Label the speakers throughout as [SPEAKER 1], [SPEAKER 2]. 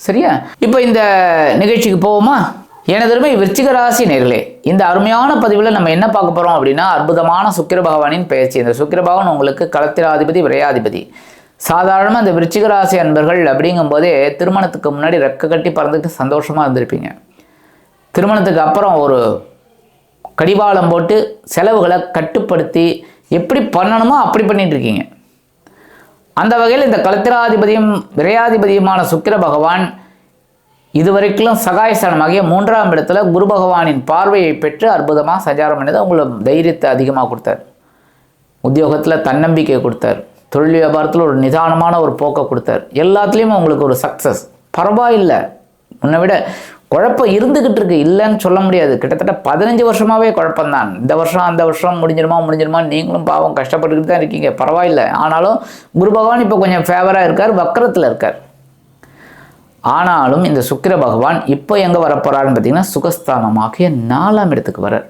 [SPEAKER 1] சரியா? இப்போ இந்த நிகழ்ச்சிக்கு போவோமா? எனதருமை விருச்சிக ராசி நேர்களே இந்த அருமையான பதிவில் நம்ம என்ன பார்க்க போகிறோம் அப்படின்னா அற்புதமான சுக்கிர பகவானின் பயிற்சி இந்த சுக்கிர பகவான் உங்களுக்கு களத்திராதிபதி விரையாதிபதி. சாதாரணமாக இந்த விருச்சிக ராசி அன்பர்கள் அப்படிங்கும்போதே திருமணத்துக்கு முன்னாடி ரெக்க கட்டி பறந்துக்கிட்டு சந்தோஷமாக இருந்திருப்பீங்க. திருமணத்துக்கு அப்புறம் ஒரு கடிவாளம் போட்டு செலவுகளை கட்டுப்படுத்தி எப்படி பண்ணணுமோ அப்படி பண்ணிகிட்டு இருக்கீங்க. அந்த வகையில் இந்த கலத்திராதிபதியும் விரையாதிபதியுமான சுக்கிர பகவான் இதுவரைக்கும் சகாயஸ்தானமாகிய மூன்றாம் இடத்துல குரு பகவானின் பார்வையை பெற்று அற்புதமாக சஞ்சாரம் பண்ணது உங்களுக்கு தைரியத்தை அதிகமாக கொடுத்தார். உத்தியோகத்தில் தன்னம்பிக்கை கொடுத்தார். தொழில் வியாபாரத்தில் ஒரு நிதானமான ஒரு போக்கை கொடுத்தார். எல்லாத்துலேயும் உங்களுக்கு ஒரு சக்ஸஸ் பரவாயில்லை. முன்னை விட குழப்பம் இருந்துக்கிட்டு இருக்கு. இல்லைன்னு சொல்ல முடியாது. கிட்டத்தட்ட பதினஞ்சு வருஷமாகவே குழப்பம்தான். இந்த வருஷம் அந்த வருஷம் முடிஞ்சிருமா முடிஞ்சிருமா நீங்களும் பாவம் கஷ்டப்பட்டுக்கிட்டு தான் இருக்கீங்க. பரவாயில்ல. ஆனாலும் குரு பகவான் இப்போ கொஞ்சம் ஃபேவராக இருக்கார் வக்கரத்தில் இருக்கார். ஆனாலும் இந்த சுக்கிர பகவான் இப்போ எங்கே வரப்போகிறாருன்னு பார்த்தீங்கன்னா சுகஸ்தானமாகிய நாலாம் இடத்துக்கு வரார்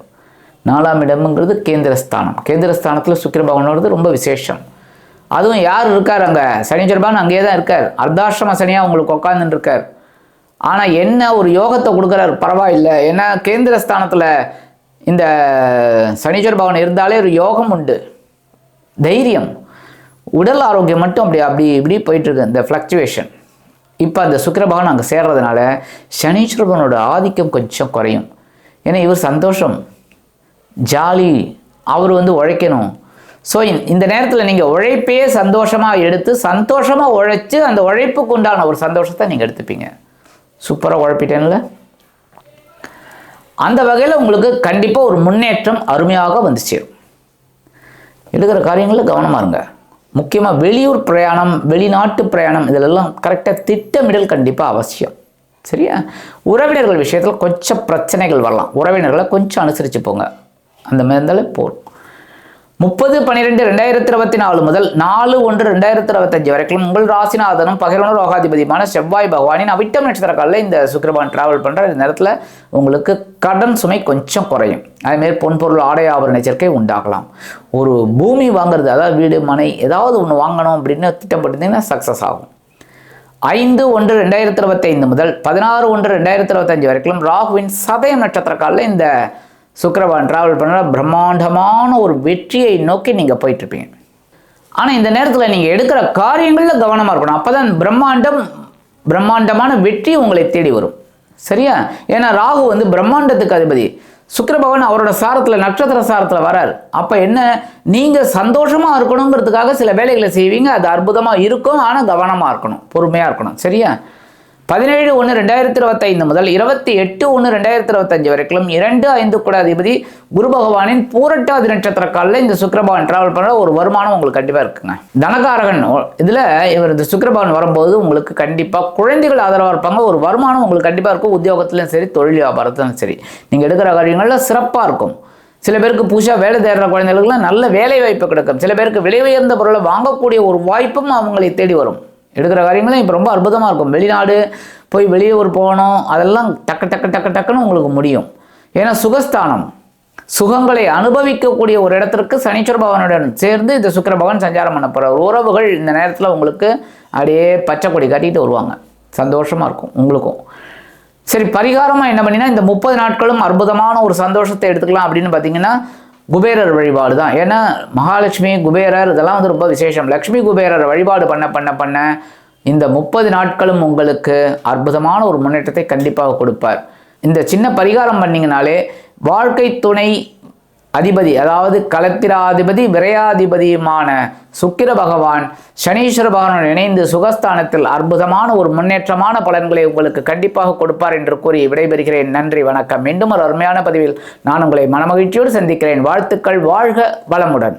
[SPEAKER 1] நாலாம் இடம்ங்கிறது கேந்திரஸ்தானம். கேந்திரஸ்தானத்தில் சுக்கிர பகவானோடது ரொம்ப விசேஷம். அதுவும் யார் இருக்கார் அங்கே? சனீஸ்வர பகவான் அங்கேயே தான் இருக்கார். அர்த்தாசிரம சனியாக உங்களுக்கு உட்காந்துட்டு இருக்கார். ஆனால் என்ன ஒரு யோகத்தை கொடுக்குறாரு? பரவாயில்லை. ஏன்னா கேந்திரஸ்தானத்தில் இந்த சனீஸ்வர பவன் இருந்தாலே ஒரு யோகம் உண்டு. தைரியம். உடல் ஆரோக்கியம் மட்டும் அப்படி அப்படி இப்படி போயிட்டுருக்கு இந்த ஃப்ளக்சுவேஷன் இப்போ அந்த சுக்கிர அங்கே சேர்றதுனால சனீஸ்வர பகவானோட ஆதிக்கம் கொஞ்சம் குறையும். ஏன்னா இவர் சந்தோஷம். ஜாலி. அவர் வந்து உழைக்கணும். ஸோ இந்த நேரத்தில் நீங்கள் உழைப்பையே சந்தோஷமாக எடுத்து சந்தோஷமாக உழைச்சி அந்த உழைப்புக்கு உண்டான ஒரு சந்தோஷத்தை நீங்கள் எடுத்துப்பீங்க. சூப்பராக குழப்பிட்டேன்ல அந்த வகையில் உங்களுக்கு கண்டிப்பாக ஒரு முன்னேற்றம் அருமையாக வந்து சேரும். எடுக்கிற காரியங்களில் கவனமாக இருங்க. முக்கியமாக வெளியூர் பிரயாணம் வெளிநாட்டு பிரயாணம் இதிலெல்லாம் கரெக்டாக திட்டமிடல் கண்டிப்பாக அவசியம். சரியா? உறவினர்கள் விஷயத்தில் கொஞ்சம் பிரச்சனைகள் வரலாம். உறவினர்களை கொஞ்சம் அனுசரித்து போங்க. அந்த மாதிரி இருந்தாலே போதும். முப்பது பன்னிரெண்டு ரெண்டாயிரத்தி இருபத்தி நாலு முதல் நாலு ஒன்று ரெண்டாயிரத்தி இருபத்தஞ்சு வரைக்கும் உங்கள் ராசிநாதனும் பகிர்வன ரோகாதிபதியுமான செவ்வாய் பகவானின் அவிட்டம் நட்சத்திர காலில் இந்த சுக்கிரபான் டிராவல் பண்ணுற இந்த நேரத்தில் உங்களுக்கு கடன் சுமை கொஞ்சம் குறையும். அதேமாரி பொன்பொருள் ஆடை ஆபரண சேர்க்கை உண்டாகலாம். ஒரு பூமி வாங்குறது அதாவது வீடு மனை ஏதாவது ஒன்று வாங்கணும் அப்படின்னு திட்டம் போட்டிருந்தீங்கன்னா சக்ஸஸ் ஆகும். ஐந்து ஒன்று ரெண்டாயிரத்தி இருபத்தைந்து முதல் பதினாறு ஒன்று ரெண்டாயிரத்தி இருபத்தஞ்சு வரைக்கும் ராகுவின் சதயம் நட்சத்திர காலில் இந்த சுக்கரவான் ட்ராவல் பண்ணால் பிரம்மாண்டமான ஒரு வெற்றியை நோக்கி நீங்கள் போயிட்டுருப்பீங்க. ஆனால் இந்த நேரத்தில் நீங்கள் எடுக்கிற காரியங்களில் கவனமாக இருக்கணும். அப்போ தான் பிரம்மாண்டம் பிரம்மாண்டமான வெற்றி உங்களை தேடி வரும். சரியா? ஏன்னா ராகு வந்து பிரம்மாண்டத்துக்கு அதிபதி. சுக்கிர பகவான் அவரோட சாரத்தில் நட்சத்திர சாரத்தில் வரார். அப்போ என்ன? நீங்கள் சந்தோஷமாக இருக்கணுங்கிறதுக்காக சில வேலைகளை செய்வீங்க. அது அற்புதமாக இருக்கும். ஆனால் கவனமாக இருக்கணும். பொறுமையாக இருக்கணும். சரியா? பதினேழு ஒன்று ரெண்டாயிரத்தி இருபத்தைந்து முதல் இருபத்தி எட்டு ஒன்று ரெண்டாயிரத்தி இருபத்தஞ்சு வரைக்கும் இரண்டு ஐந்து கூட அதிபதி குரு பகவானின் பூரட்டாதி நட்சத்திர காலில் இந்த சுக்கரபவன் டிராவல் பண்ணுற ஒரு வருமானம் உங்களுக்கு கண்டிப்பாக இருக்குங்க. தனகாரகன் இதில் இவர் இந்த சுக்கரபவன் வரும்போது உங்களுக்கு கண்டிப்பாக குழந்தைகள் ஆதரவாக இருப்பாங்க. ஒரு வருமானம் உங்களுக்கு கண்டிப்பாக இருக்கும். உத்தியோகத்திலும் சரி தொழில் வியாபாரத்திலும் சரி. நீங்கள் எடுக்கிற காரியங்களில் சிறப்பாக இருக்கும். சில பேருக்கு புதுசாக வேலை தேடுற குழந்தைகளுக்குலாம் நல்ல வேலை வாய்ப்பு கிடைக்கும். சில பேருக்கு விலை உயர்ந்த பொருளை வாங்கக்கூடிய ஒரு வாய்ப்பும் அவங்களை தேடி வரும். எடுக்கிற காரியங்களும் இப்போ ரொம்ப அற்புதமாக இருக்கும். வெளிநாடு போய் வெளியூர் போகணும் அதெல்லாம் டக்கு டக்கு டக்கு டக்குன்னு உங்களுக்கு முடியும். ஏன்னா சுகஸ்தானம் சுகங்களை அனுபவிக்கக்கூடிய ஒரு இடத்திற்கு சனீஸ்வர பகவானுடன் சேர்ந்து இந்த சுக்கர பகவான் சஞ்சாரம் பண்ண போகிற உறவுகள் இந்த நேரத்தில் உங்களுக்கு அப்படியே பச்சை கொடி கட்டிட்டு வருவாங்க. சந்தோஷமாக இருக்கும் உங்களுக்கும். சரி பரிகாரமாக என்ன பண்ணினா இந்த முப்பது நாட்களும் அற்புதமான ஒரு சந்தோஷத்தை எடுத்துக்கலாம் அப்படின்னு பார்த்தீங்கன்னா குபேரர் வழிபாடு தான். ஏன்னா மகாலட்சுமி குபேரர் இதெல்லாம் வந்து ரொம்ப விசேஷம். லக்ஷ்மி குபேரர் வழிபாடு பண்ண பண்ண பண்ண இந்த முப்பது நாட்களும் உங்களுக்கு அற்புதமான ஒரு முன்னேற்றத்தை கண்டிப்பாக கொடுப்பார். இந்த சின்ன பரிகாரம் பண்ணிங்கனாலே வாழ்க்கை துணை அதிபதி அதாவது களத்திராதிபதி விரையாதிபதியுமான சுக்கிர பகவான் சனீஸ்வர பகவானுடன் இணைந்து சுகஸ்தானத்தில் அற்புதமான ஒரு முன்னேற்றமான பலன்களை உங்களுக்கு கண்டிப்பாக கொடுப்பார் என்று கூறி விடைபெறுகிறேன். நன்றி வணக்கம். மீண்டும் ஒரு அருமையான பதிவில் நான் உங்களை மனமகிழ்ச்சியோடு சந்திக்கிறேன். வாழ்த்துக்கள் வாழ்க வளமுடன்.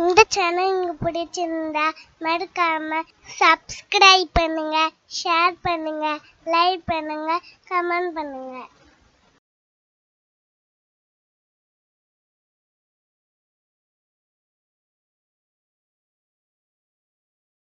[SPEAKER 2] இந்த சேனல் உங்களுக்கு பிடிச்சிருந்தா மறக்காம சப்ஸ்கிரைப் பண்ணுங்க ஷேர் பண்ணுங்க லைக் பண்ணுங்க கமெண்ட் பண்ணுங்க.